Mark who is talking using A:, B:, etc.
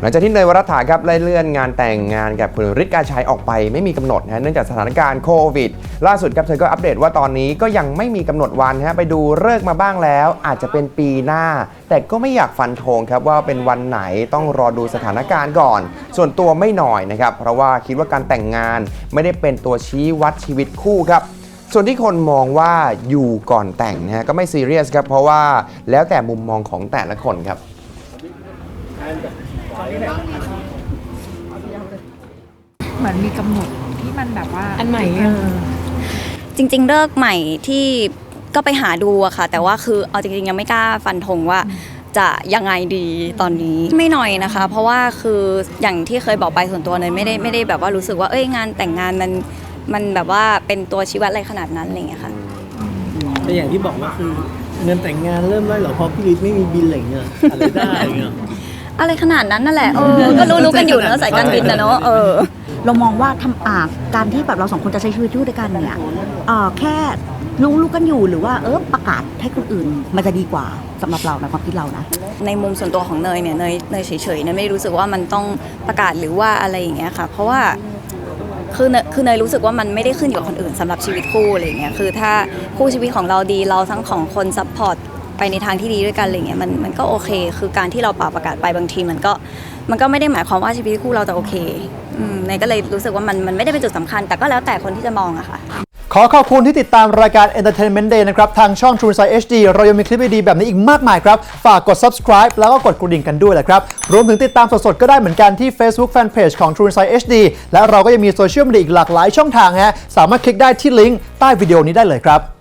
A: หลังจากที่เนยวรัฐาครับไล่เลื่อนงานแต่งงานกับคุณฤทธิ์กาชัยออกไปไม่มีกำหนดนะเนื่องจากสถานการณ์โควิด ล่าสุดครับเธอก็อัปเดตว่าตอนนี้ก็ยังไม่มีกำหนดวันฮะไปดูเลิกมาบ้างแล้ว อาจจะเป็นปีหน้า แต่ก็ไม่อยากฟันธงครับว่าเป็นวันไหนต้องรอดูสถานการณ์ก่อน ส่วนตัวไม่หน่อยนะครับเพราะว่าคิดว่าการแต่งงานไม่ได้เป็นตัวชี้วัดชีวิตคู่ครับส่วนที่คนมองว่าอยู่ก่อนแต่งนะฮะก็ไม่ซีเรียสครับเพราะว่าแล้วแต่มุมมองของแต่ละคนครับ
B: เหมือนมีกำหนดที่มันแบบว่า
C: อันใหม่
B: เออ
D: จริง ๆ เลิกใหม่ที่ก็ไปหาดูอะค่ะ แต่ว่าคือเอาจริงๆยังไม่กล้าฟันธงว่าจะยังไงดีตอนนี้ไม่หน่อยนะคะ เพราะว่าคืออย่างที่เคยบอกไปส่วนตัวเนยไม่ได้ไม่ได้แบบว่ารู้สึกว่าเอ้ยงานแต่งงานมันมันแบบว่าเป็นตัวชี้วัดอะไรขนาดนั้นอะไรอย่างเงี้ยค่ะ
E: แต่อย่างที่บอกว่าคือเงินแต่งงานเริ่มได้เหรอเพราะพี่ฤทธิ์ไม่มีบินอะไรเงี้ยอะไรได้เงี้ย
D: อะไรขนาดนั้นนั่นแหละเออก็รู้รู้กันอยู่เนอะสายการบินนะเนอะเออ
F: เรามองว่าทำอาการที่แบบเราสองคนจะใช้ชีวิตอยู่ด้วยกันเนี่ยเอ่อแค่รู้รู้กันอยู่หรือว่าเออประกาศให้คนอื่น มันจะดีกว่าสำหรับเรานะความคิดเรานะ
D: ในมุมส่วนตัวของเนยเนี่ยเนยเนยเฉยๆเนยไม่ได้รู้สึกว่ามันต้องประกาศหรือว่าอะไรอย่างเงี้ยค่ะ เพราะว่าคือเนยคือเนยรู้สึกว่ามันไม่ได้ขึ้นอยู่กับคนอื่นสำหรับชีวิตคู่อะไรอย่างเงี้ยคือถ้าคู่ชีวิตของเราดีเราทั้งของคนซัพพอร์ต ไปในทางที่ดีด้วยกันอะไรเงี้ยมันมันก็โอเค คือการที่เราเป่าประกาศไปบางทีมันก็มันก็ไม่ได้หมายความว่าชีวิตคู่เราจะโอเคอืมเนยก็เลยรู้สึกว่ามันมันไม่ได้เป็นจุดสำคัญ แต่ก็แล้วแต่คนที่จะมองอะค่ะ
G: ขอขอบคุณที่ติดตามรายการ Entertainment Day นะครับ ทางช่อง True Insight HD เรายังมีคลิปดีๆแบบนี้อีกมากมายครับ ฝากกด subscribe แล้วก็กดกระดิ่งกันด้วยแหละครับ รวมถึงติดตามสดๆ ก็ได้เหมือนกันที่ Facebook Fanpage ของ True Insight HD และเราก็ยังมีโซเชียลมีเดียอีกหลากหลายช่องทางฮะสามารถคลิกได้ที่ลิงก์ใต้วิดีโอนี้ได้เลยครับ